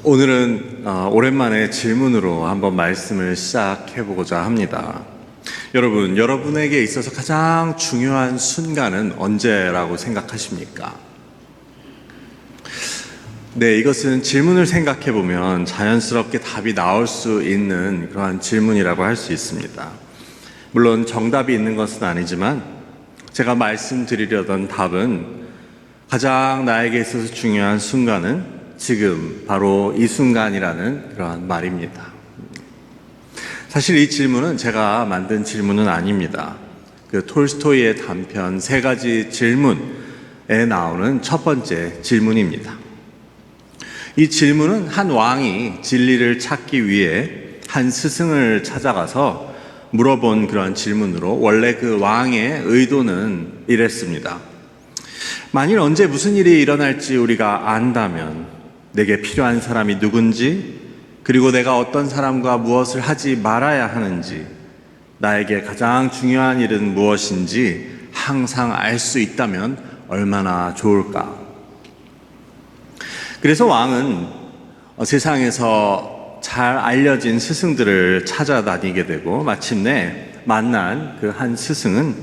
오늘은 어, 오랜만에 질문으로 한번 말씀을 시작해 보고자 합니다. 여러분, 여러분에게 있어서 가장 중요한 순간은 언제라고 생각하십니까? 네, 이것은 질문을 생각해 보면 자연스럽게 답이 나올 수 있는 그러한 질문이라고 할 수 있습니다. 물론 정답이 있는 것은 아니지만 제가 말씀드리려던 답은 가장 나에게 있어서 중요한 순간은 지금 바로 이 순간이라는 그러한 말입니다. 사실 이 질문은 제가 만든 질문은 아닙니다. 그 톨스토이의 단편 세 가지 질문에 나오는 첫 번째 질문입니다. 이 질문은 한 왕이 진리를 찾기 위해 한 스승을 찾아가서 물어본 그런 질문으로 원래 그 왕의 의도는 이랬습니다. 만일 언제 무슨 일이 일어날지 우리가 안다면 내게 필요한 사람이 누군지 그리고 내가 어떤 사람과 무엇을 하지 말아야 하는지 나에게 가장 중요한 일은 무엇인지 항상 알 수 있다면 얼마나 좋을까. 그래서 왕은 세상에서 잘 알려진 스승들을 찾아다니게 되고 마침내 만난 그 한 스승은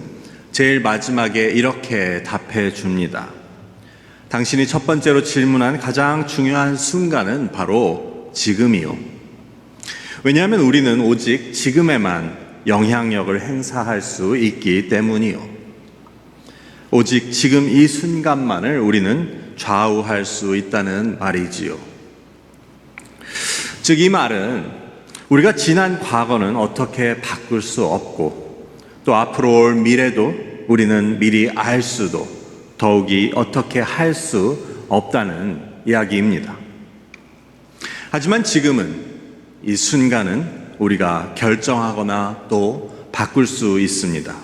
제일 마지막에 이렇게 답해 줍니다. 당신이 첫 번째로 질문한 가장 중요한 순간은 바로 지금이요. 왜냐하면 우리는 오직 지금에만 영향력을 행사할 수 있기 때문이요. 오직 지금 이 순간만을 우리는 좌우할 수 있다는 말이지요. 즉, 이 말은 우리가 지난 과거는 어떻게 바꿀 수 없고 또 앞으로 올 미래도 우리는 미리 알 수도 더욱이 어떻게 할 수 없다는 이야기입니다. 하지만 지금은 이 순간은 우리가 결정하거나 또 바꿀 수 있습니다.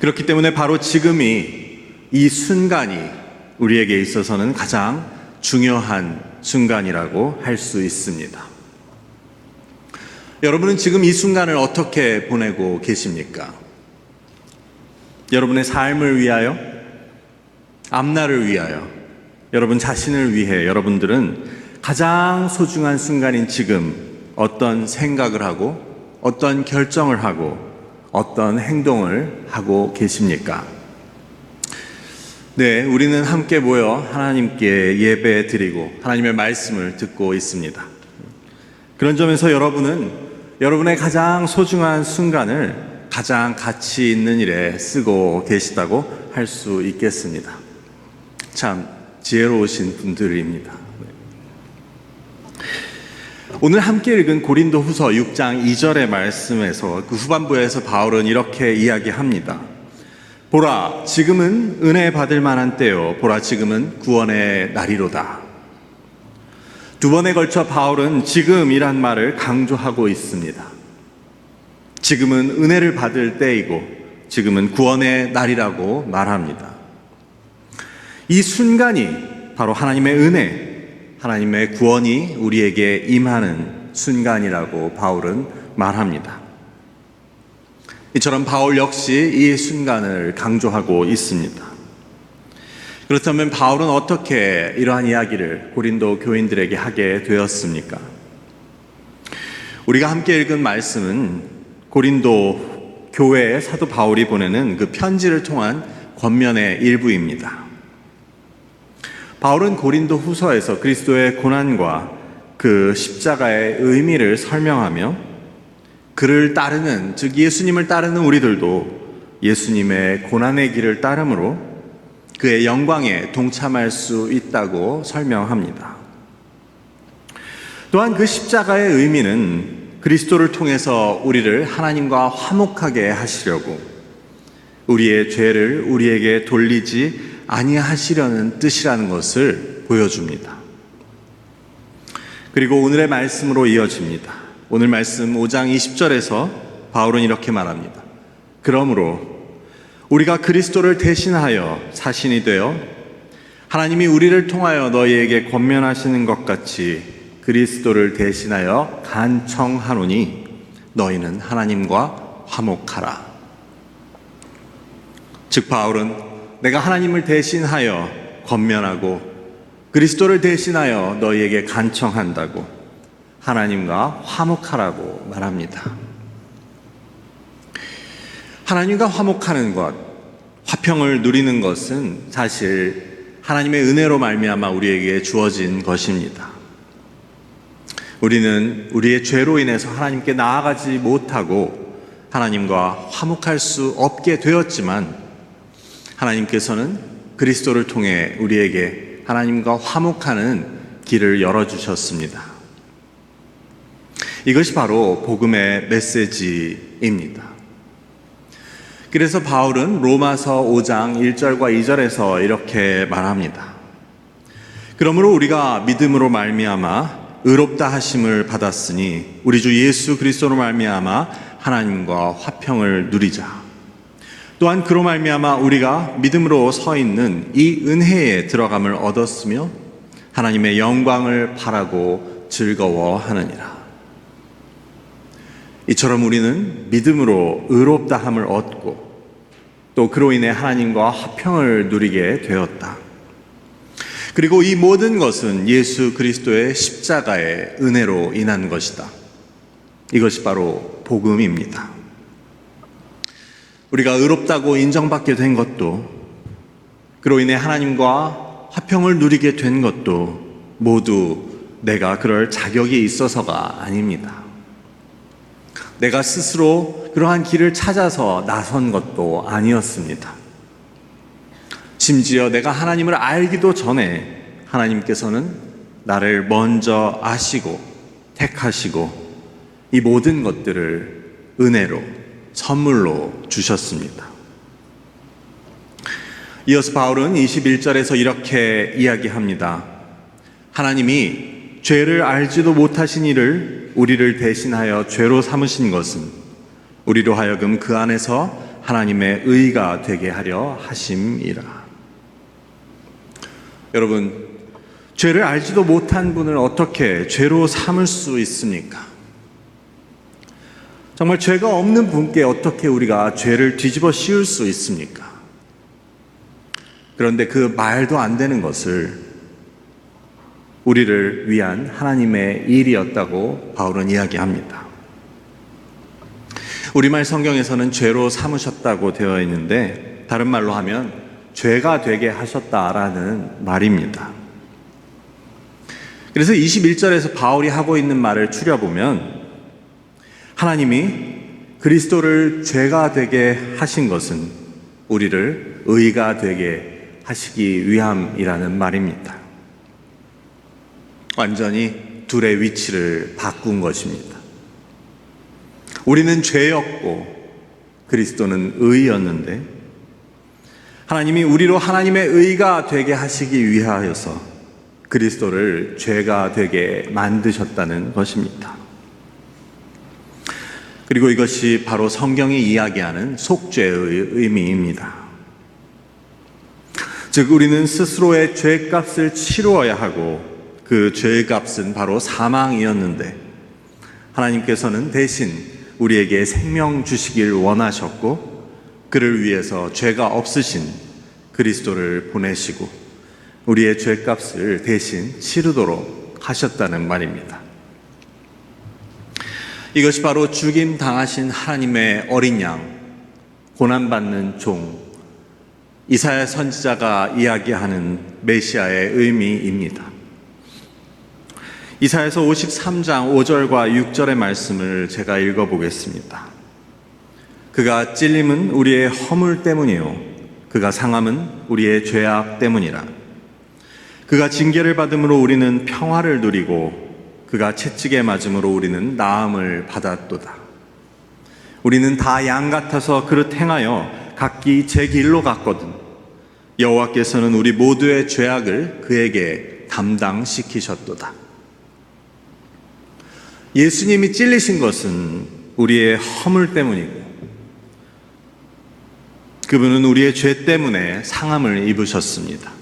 그렇기 때문에 바로 지금이 이 순간이 우리에게 있어서는 가장 중요한 순간이라고 할 수 있습니다. 여러분은 지금 이 순간을 어떻게 보내고 계십니까? 여러분의 삶을 위하여, 앞날을 위하여, 여러분 자신을 위해 여러분들은 가장 소중한 순간인 지금 어떤 생각을 하고, 어떤 결정을 하고, 어떤 행동을 하고 계십니까? 네, 우리는 함께 모여 하나님께 예배 드리고 하나님의 말씀을 듣고 있습니다. 그런 점에서 여러분은 여러분의 가장 소중한 순간을 가장 가치 있는 일에 쓰고 계시다고 할 수 있겠습니다. 참 지혜로우신 분들입니다. 오늘 함께 읽은 고린도 후서 6장 2절의 말씀에서 그 후반부에서 바울은 이렇게 이야기합니다. 보라, 지금은 은혜 받을 만한 때요. 보라, 지금은 구원의 날이로다. 두 번에 걸쳐 바울은 지금이란 말을 강조하고 있습니다. 지금은 은혜를 받을 때이고 지금은 구원의 날이라고 말합니다. 이 순간이 바로 하나님의 은혜, 하나님의 구원이 우리에게 임하는 순간이라고 바울은 말합니다. 이처럼 바울 역시 이 순간을 강조하고 있습니다. 그렇다면 바울은 어떻게 이러한 이야기를 고린도 교인들에게 하게 되었습니까? 우리가 함께 읽은 말씀은 고린도 교회에 사도 바울이 보내는 그 편지를 통한 권면의 일부입니다. 바울은 고린도 후서에서 그리스도의 고난과 그 십자가의 의미를 설명하며 그를 따르는, 즉 예수님을 따르는 우리들도 예수님의 고난의 길을 따름으로 그의 영광에 동참할 수 있다고 설명합니다. 또한 그 십자가의 의미는 그리스도를 통해서 우리를 하나님과 화목하게 하시려고 우리의 죄를 우리에게 돌리지 아니하시려는 뜻이라는 것을 보여줍니다. 그리고 오늘의 말씀으로 이어집니다. 오늘 말씀 5장 20절에서 바울은 이렇게 말합니다. 그러므로 우리가 그리스도를 대신하여 사신이 되어 하나님이 우리를 통하여 너희에게 권면하시는 것 같이 그리스도를 대신하여 간청하노니 너희는 하나님과 화목하라. 즉 바울은 내가 하나님을 대신하여 권면하고 그리스도를 대신하여 너희에게 간청한다고 하나님과 화목하라고 말합니다. 하나님과 화목하는 것, 화평을 누리는 것은 사실 하나님의 은혜로 말미암아 우리에게 주어진 것입니다. 우리는 우리의 죄로 인해서 하나님께 나아가지 못하고 하나님과 화목할 수 없게 되었지만 하나님께서는 그리스도를 통해 우리에게 하나님과 화목하는 길을 열어주셨습니다. 이것이 바로 복음의 메시지입니다. 그래서 바울은 로마서 5장 1절과 2절에서 이렇게 말합니다. 그러므로 우리가 믿음으로 말미암아 의롭다 하심을 받았으니 우리 주 예수 그리스도로 말미암아 하나님과 화평을 누리자. 또한 그로 말미암아 우리가 믿음으로 서 있는 이 은혜에 들어감을 얻었으며 하나님의 영광을 바라고 즐거워하느니라. 이처럼 우리는 믿음으로 의롭다함을 얻고 또 그로 인해 하나님과 화평을 누리게 되었다. 그리고 이 모든 것은 예수 그리스도의 십자가의 은혜로 인한 것이다. 이것이 바로 복음입니다. 우리가 의롭다고 인정받게 된 것도 그로 인해 하나님과 화평을 누리게 된 것도 모두 내가 그럴 자격이 있어서가 아닙니다. 내가 스스로 그러한 길을 찾아서 나선 것도 아니었습니다. 심지어 내가 하나님을 알기도 전에 하나님께서는 나를 먼저 아시고 택하시고 이 모든 것들을 은혜로 선물로 주셨습니다. 이어서 바울은 21절에서 이렇게 이야기합니다. 하나님이 죄를 알지도 못하신 이를 우리를 대신하여 죄로 삼으신 것은 우리로 하여금 그 안에서 하나님의 의가 되게 하려 하심이라. 여러분, 죄를 알지도 못한 분을 어떻게 죄로 삼을 수 있습니까? 정말 죄가 없는 분께 어떻게 우리가 죄를 뒤집어 씌울 수 있습니까? 그런데 그 말도 안 되는 것을 우리를 위한 하나님의 일이었다고 바울은 이야기합니다. 우리말 성경에서는 죄로 삼으셨다고 되어 있는데 다른 말로 하면 죄가 되게 하셨다라는 말입니다. 그래서 21절에서 바울이 하고 있는 말을 추려보면 하나님이 그리스도를 죄가 되게 하신 것은 우리를 의가 되게 하시기 위함이라는 말입니다. 완전히 둘의 위치를 바꾼 것입니다. 우리는 죄였고 그리스도는 의였는데 하나님이 우리로 하나님의 의가 되게 하시기 위하여서 그리스도를 죄가 되게 만드셨다는 것입니다. 그리고 이것이 바로 성경이 이야기하는 속죄의 의미입니다. 즉, 우리는 스스로의 죄값을 치루어야 하고 그 죄값은 바로 사망이었는데 하나님께서는 대신 우리에게 생명 주시길 원하셨고 그를 위해서 죄가 없으신 그리스도를 보내시고 우리의 죄값을 대신 치르도록 하셨다는 말입니다. 이것이 바로 죽임 당하신 하나님의 어린 양, 고난받는 종, 이사야 선지자가 이야기하는 메시아의 의미입니다. 이사야서 53장 5절과 6절의 말씀을 제가 읽어보겠습니다. 그가 찔림은 우리의 허물 때문이요. 그가 상함은 우리의 죄악 때문이라. 그가 징계를 받음으로 우리는 평화를 누리고 그가 채찍에 맞음으로 우리는 나음을 받았도다. 우리는 다 양 같아서 그릇 행하여 각기 제 길로 갔거든. 여호와께서는 우리 모두의 죄악을 그에게 담당시키셨도다. 예수님이 찔리신 것은 우리의 허물 때문이고 그분은 우리의 죄 때문에 상함을 입으셨습니다.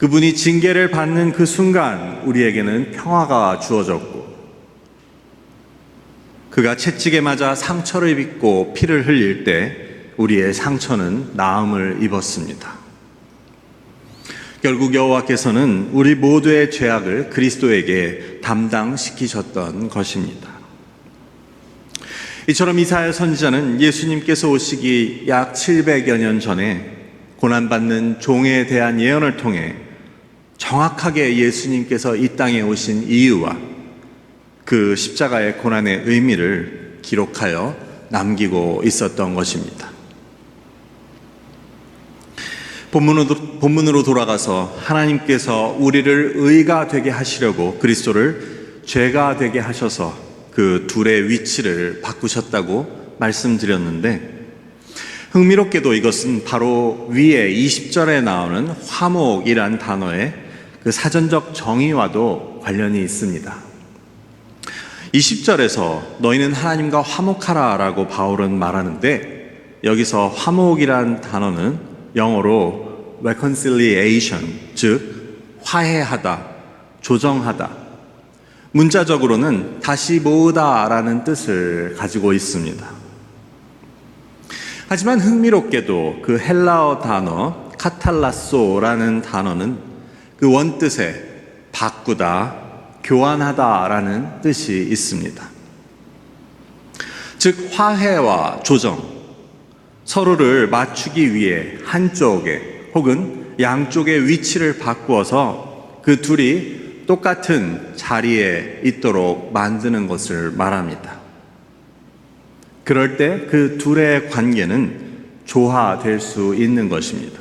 그분이 징계를 받는 그 순간 우리에게는 평화가 주어졌고 그가 채찍에 맞아 상처를 입고 피를 흘릴 때 우리의 상처는 나음을 입었습니다. 결국 여호와께서는 우리 모두의 죄악을 그리스도에게 담당시키셨던 것입니다. 이처럼 이사야 선지자는 예수님께서 오시기 약 700여 년 전에 고난받는 종에 대한 예언을 통해 정확하게 예수님께서 이 땅에 오신 이유와 그 십자가의 고난의 의미를 기록하여 남기고 있었던 것입니다. 본문으로, 본문으로 돌아가서 하나님께서 우리를 의가 되게 하시려고 그리스도를 죄가 되게 하셔서 그 둘의 위치를 바꾸셨다고 말씀드렸는데 흥미롭게도 이것은 바로 위에 20절에 나오는 화목이란 단어의 그 사전적 정의와도 관련이 있습니다. 20절에서 너희는 하나님과 화목하라 라고 바울은 말하는데 여기서 화목이란 단어는 영어로 reconciliation, 즉 화해하다, 조정하다. 문자적으로는 다시 모으다 라는 뜻을 가지고 있습니다. 하지만 흥미롭게도 그 헬라어 단어 카탈라소라는 단어는 그 원뜻에 바꾸다, 교환하다라는 뜻이 있습니다. 즉 화해와 조정, 서로를 맞추기 위해 한쪽에 혹은 양쪽의 위치를 바꾸어서 그 둘이 똑같은 자리에 있도록 만드는 것을 말합니다. 그럴 때 그 둘의 관계는 조화될 수 있는 것입니다.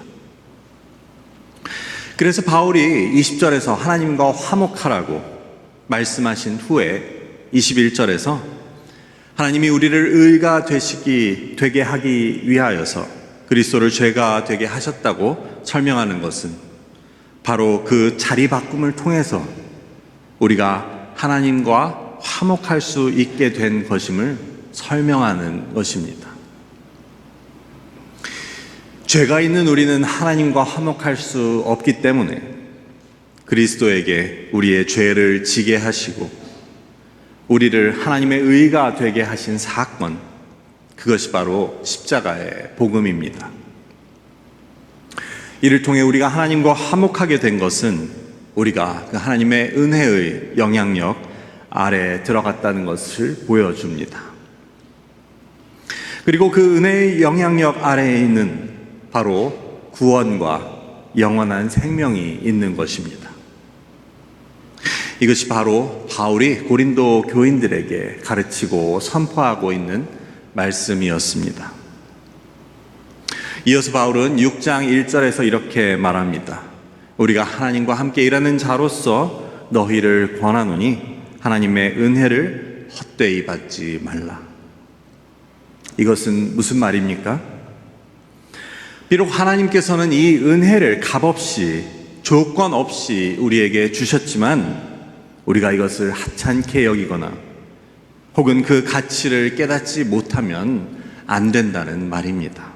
그래서 바울이 20절에서 하나님과 화목하라고 말씀하신 후에 21절에서 하나님이 우리를 의가 되시기 되게 하기 위하여서 그리스도를 죄가 되게 하셨다고 설명하는 것은 바로 그 자리 바꿈을 통해서 우리가 하나님과 화목할 수 있게 된 것임을 설명하는 것입니다. 죄가 있는 우리는 하나님과 화목할 수 없기 때문에 그리스도에게 우리의 죄를 지게 하시고 우리를 하나님의 의가 되게 하신 사건, 그것이 바로 십자가의 복음입니다. 이를 통해 우리가 하나님과 화목하게 된 것은 우리가 그 하나님의 은혜의 영향력 아래 들어갔다는 것을 보여줍니다. 그리고 그 은혜의 영향력 아래에 있는 바로 구원과 영원한 생명이 있는 것입니다. 이것이 바로 바울이 고린도 교인들에게 가르치고 선포하고 있는 말씀이었습니다. 이어서 바울은 6장 1절에서 이렇게 말합니다. 우리가 하나님과 함께 일하는 자로서 너희를 권하노니 하나님의 은혜를 헛되이 받지 말라. 이것은 무슨 말입니까? 비록 하나님께서는 이 은혜를 값없이 조건 없이 우리에게 주셨지만 우리가 이것을 하찮게 여기거나 혹은 그 가치를 깨닫지 못하면 안 된다는 말입니다.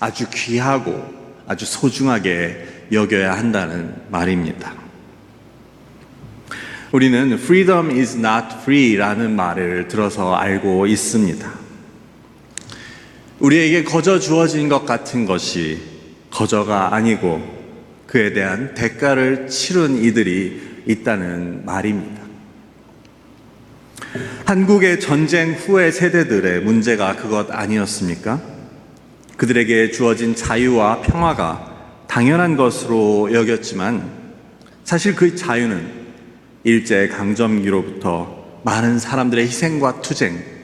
아주 귀하고 아주 소중하게 여겨야 한다는 말입니다. 우리는 freedom is not free라는 말을 들어서 알고 있습니다. 우리에게 거저 주어진 것 같은 것이 거저가 아니고 그에 대한 대가를 치른 이들이 있다는 말입니다. 한국의 전쟁 후의 세대들의 문제가 그것 아니었습니까? 그들에게 주어진 자유와 평화가 당연한 것으로 여겼지만 사실 그 자유는 일제 강점기로부터 많은 사람들의 희생과 투쟁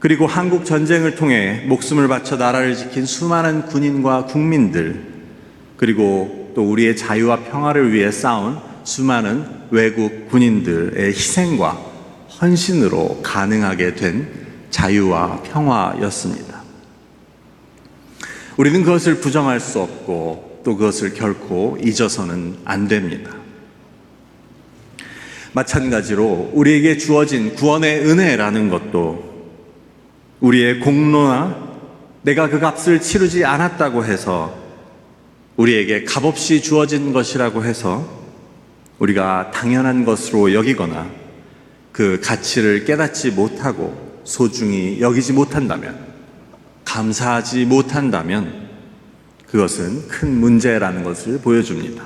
그리고 한국 전쟁을 통해 목숨을 바쳐 나라를 지킨 수많은 군인과 국민들 그리고 또 우리의 자유와 평화를 위해 싸운 수많은 외국 군인들의 희생과 헌신으로 가능하게 된 자유와 평화였습니다. 우리는 그것을 부정할 수 없고 또 그것을 결코 잊어서는 안 됩니다. 마찬가지로 우리에게 주어진 구원의 은혜라는 것도 우리의 공로나 내가 그 값을 치르지 않았다고 해서 우리에게 값없이 주어진 것이라고 해서 우리가 당연한 것으로 여기거나 그 가치를 깨닫지 못하고 소중히 여기지 못한다면, 감사하지 못한다면, 그것은 큰 문제라는 것을 보여줍니다.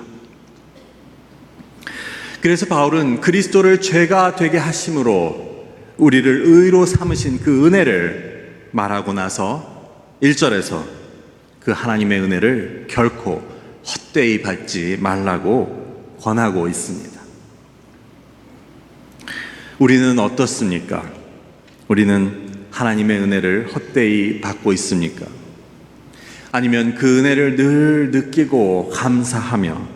그래서 바울은 그리스도를 죄가 되게 하심으로 우리를 의로 삼으신 그 은혜를 말하고 나서 1절에서 그 하나님의 은혜를 결코 헛되이 받지 말라고 권하고 있습니다. 우리는 어떻습니까? 우리는 하나님의 은혜를 헛되이 받고 있습니까? 아니면 그 은혜를 늘 느끼고 감사하며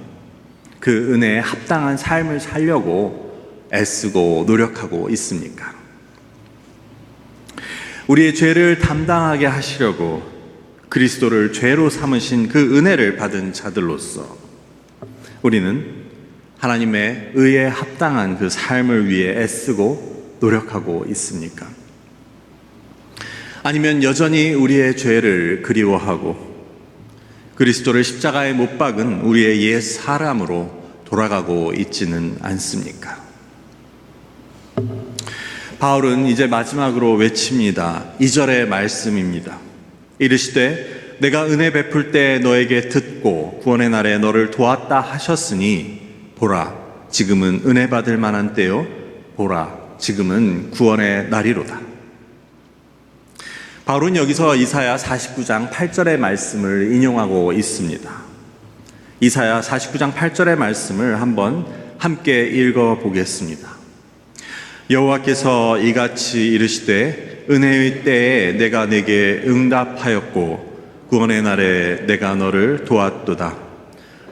그 은혜에 합당한 삶을 살려고 애쓰고 노력하고 있습니까? 우리의 죄를 담당하게 하시려고 그리스도를 죄로 삼으신 그 은혜를 받은 자들로서 우리는 하나님의 의에 합당한 그 삶을 위해 애쓰고 노력하고 있습니까? 아니면 여전히 우리의 죄를 그리워하고 그리스도를 십자가에 못 박은 우리의 옛 사람으로 돌아가고 있지는 않습니까? 바울은 이제 마지막으로 외칩니다. 2절의 말씀입니다. 이르시되 내가 은혜 베풀 때 너에게 듣고 구원의 날에 너를 도왔다 하셨으니 보라 지금은 은혜 받을 만한 때요 보라 지금은 구원의 날이로다. 바울은 여기서 이사야 49장 8절의 말씀을 인용하고 있습니다. 이사야 49장 8절의 말씀을 한번 함께 읽어 보겠습니다. 여호와께서 이같이 이르시되 은혜의 때에 내가 내게 응답하였고 구원의 날에 내가 너를 도왔도다.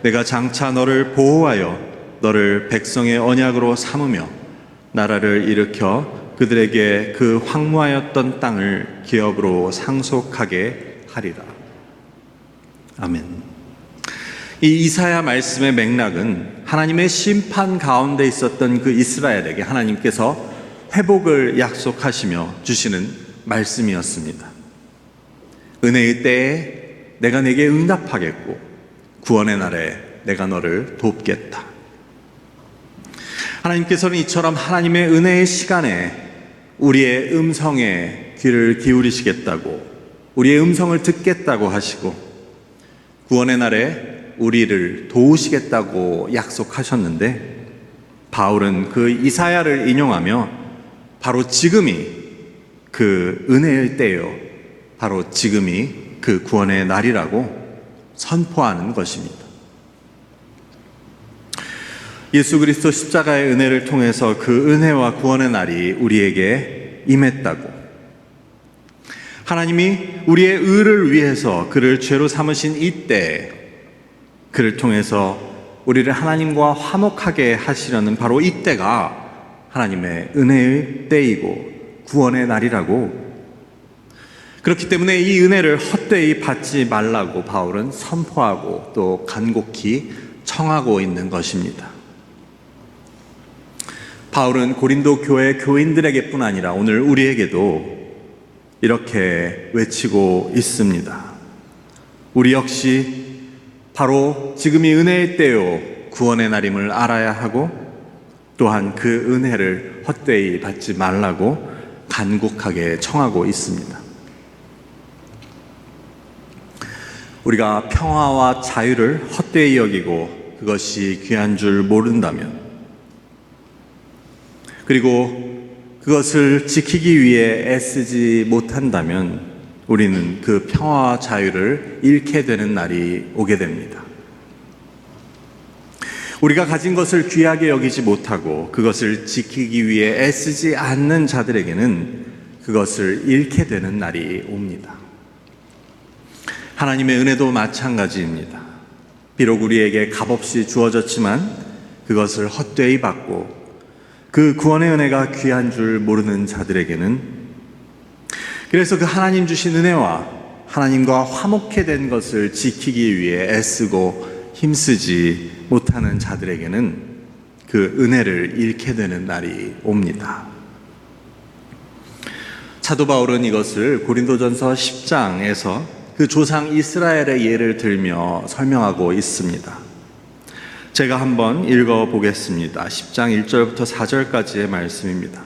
내가 장차 너를 보호하여 너를 백성의 언약으로 삼으며 나라를 일으켜 그들에게 그 황무하였던 땅을 기업으로 상속하게 하리라. 아멘. 이 이사야 말씀의 맥락은 하나님의 심판 가운데 있었던 그 이스라엘에게 하나님께서 회복을 약속하시며 주시는 말씀이었습니다. 은혜의 때에 내가 내게 응답하겠고 구원의 날에 내가 너를 돕겠다. 하나님께서는 이처럼 하나님의 은혜의 시간에 우리의 음성에 귀를 기울이시겠다고 우리의 음성을 듣겠다고 하시고 구원의 날에 우리를 도우시겠다고 약속하셨는데 바울은 그 이사야를 인용하며 바로 지금이 그 은혜의 때요. 바로 지금이 그 구원의 날이라고 선포하는 것입니다. 예수 그리스도 십자가의 은혜를 통해서 그 은혜와 구원의 날이 우리에게 임했다고. 하나님이 우리의 의를 위해서 그를 죄로 삼으신 이때 그를 통해서 우리를 하나님과 화목하게 하시려는 바로 이 때가 하나님의 은혜의 때이고 구원의 날이라고 그렇기 때문에 이 은혜를 헛되이 받지 말라고 바울은 선포하고 또 간곡히 청하고 있는 것입니다. 바울은 고린도 교회 교인들에게뿐 아니라 오늘 우리에게도 이렇게 외치고 있습니다. 우리 역시 바로 지금이 은혜의 때요 구원의 날임을 알아야 하고 또한 그 은혜를 헛되이 받지 말라고 간곡하게 청하고 있습니다. 우리가 평화와 자유를 헛되이 여기고 그것이 귀한 줄 모른다면 그리고 그것을 지키기 위해 애쓰지 못한다면 우리는 그 평화와 자유를 잃게 되는 날이 오게 됩니다. 우리가 가진 것을 귀하게 여기지 못하고 그것을 지키기 위해 애쓰지 않는 자들에게는 그것을 잃게 되는 날이 옵니다. 하나님의 은혜도 마찬가지입니다. 비록 우리에게 값없이 주어졌지만 그것을 헛되이 받고 그 구원의 은혜가 귀한 줄 모르는 자들에게는 그래서 그 하나님 주신 은혜와 하나님과 화목해 된 것을 지키기 위해 애쓰고 힘쓰지 못하는 자들에게는 그 은혜를 잃게 되는 날이 옵니다. 사도 바울은 이것을 고린도전서 10장에서 그 조상 이스라엘의 예를 들며 설명하고 있습니다. 제가 한번 읽어 보겠습니다. 10장 1절부터 4절까지의 말씀입니다.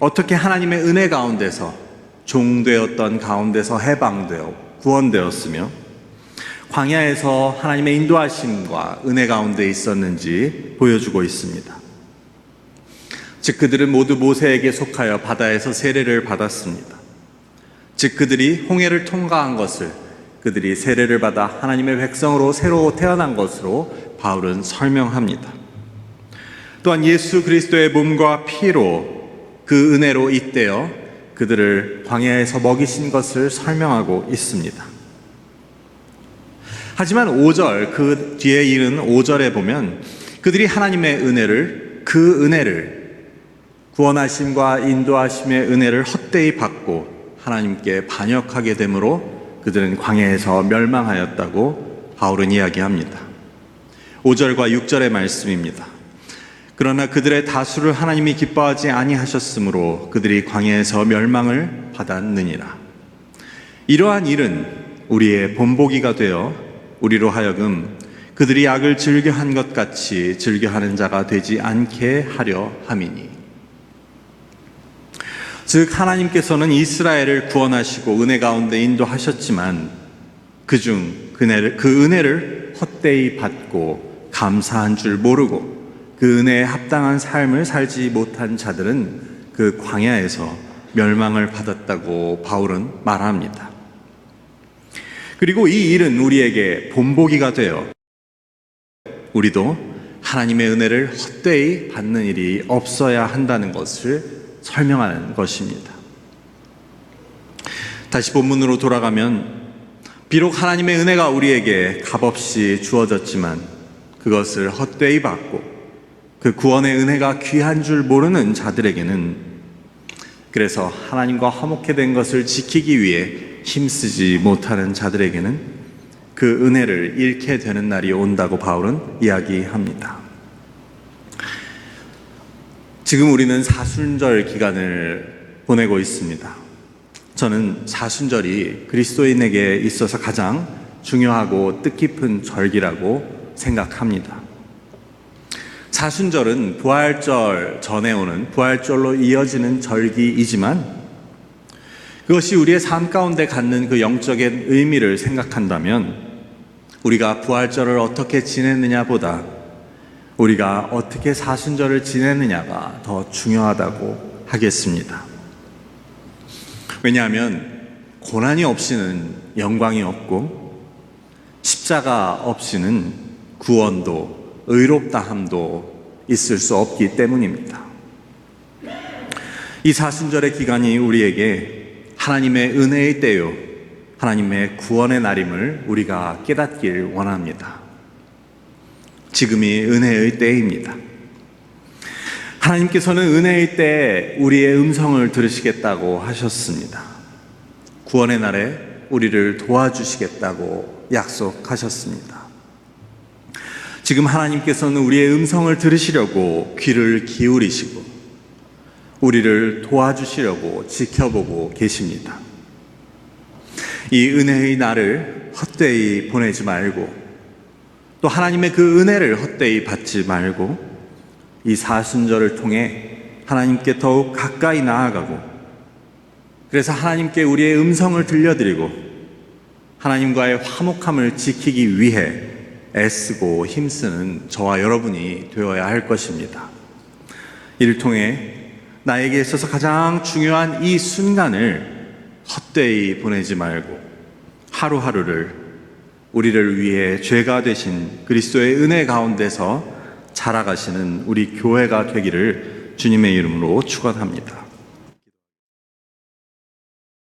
어떻게 하나님의 은혜 가운데서 종되었던 가운데서 해방되어 구원되었으며 광야에서 하나님의 인도하심과 은혜 가운데 있었는지 보여주고 있습니다. 즉 그들은 모두 모세에게 속하여 바다에서 세례를 받았습니다. 즉 그들이 홍해를 통과한 것을 그들이 세례를 받아 하나님의 백성으로 새로 태어난 것으로 바울은 설명합니다. 또한 예수 그리스도의 몸과 피로 그 은혜로 잇대어 그들을 광야에서 먹이신 것을 설명하고 있습니다. 하지만 5절 그 뒤에 이른 5절에 보면 그들이 하나님의 은혜를 그 은혜를 구원하심과 인도하심의 은혜를 헛되이 받고 하나님께 반역하게 되므로 그들은 광야에서 멸망하였다고 바울은 이야기합니다. 5절과 6절의 말씀입니다. 그러나 그들의 다수를 하나님이 기뻐하지 아니하셨으므로 그들이 광야에서 멸망을 받았느니라. 이러한 일은 우리의 본보기가 되어 우리로 하여금 그들이 악을 즐겨한 것 같이 즐겨하는 자가 되지 않게 하려 함이니. 즉 하나님께서는 이스라엘을 구원하시고 은혜 가운데 인도하셨지만 그중 그 은혜를, 헛되이 받고 감사한 줄 모르고 그 은혜에 합당한 삶을 살지 못한 자들은 그 광야에서 멸망을 받았다고 바울은 말합니다. 그리고 이 일은 우리에게 본보기가 되어 우리도 하나님의 은혜를 헛되이 받는 일이 없어야 한다는 것을 설명하는 것입니다. 다시 본문으로 돌아가면 비록 하나님의 은혜가 우리에게 값없이 주어졌지만 그것을 헛되이 받고 그 구원의 은혜가 귀한 줄 모르는 자들에게는 그래서 하나님과 화목해 된 것을 지키기 위해 힘쓰지 못하는 자들에게는 그 은혜를 잃게 되는 날이 온다고 바울은 이야기합니다. 지금 우리는 사순절 기간을 보내고 있습니다. 저는 사순절이 그리스도인에게 있어서 가장 중요하고 뜻깊은 절기라고 생각합니다. 사순절은 부활절 전에 오는 부활절로 이어지는 절기이지만 그것이 우리의 삶 가운데 갖는 그 영적인 의미를 생각한다면 우리가 부활절을 어떻게 지냈느냐보다 우리가 어떻게 사순절을 지냈느냐가 더 중요하다고 하겠습니다. 왜냐하면 고난이 없이는 영광이 없고 십자가 없이는 구원도 의롭다함도 있을 수 없기 때문입니다. 이 사순절의 기간이 우리에게 하나님의 은혜의 때요, 하나님의 구원의 날임을 우리가 깨닫길 원합니다. 지금이 은혜의 때입니다. 하나님께서는 은혜의 때 우리의 음성을 들으시겠다고 하셨습니다. 구원의 날에 우리를 도와주시겠다고 약속하셨습니다. 지금 하나님께서는 우리의 음성을 들으시려고 귀를 기울이시고 우리를 도와주시려고 지켜보고 계십니다. 이 은혜의 날을 헛되이 보내지 말고 또 하나님의 그 은혜를 헛되이 받지 말고 이 사순절을 통해 하나님께 더욱 가까이 나아가고 그래서 하나님께 우리의 음성을 들려드리고 하나님과의 화목함을 지키기 위해 애쓰고 힘쓰는 저와 여러분이 되어야 할 것입니다. 이를 통해 나에게 있어서 가장 중요한 이 순간을 헛되이 보내지 말고 하루하루를 우리를 위해 죄가 되신 그리스도의 은혜 가운데서 자라가시는 우리 교회가 되기를 주님의 이름으로 축원합니다.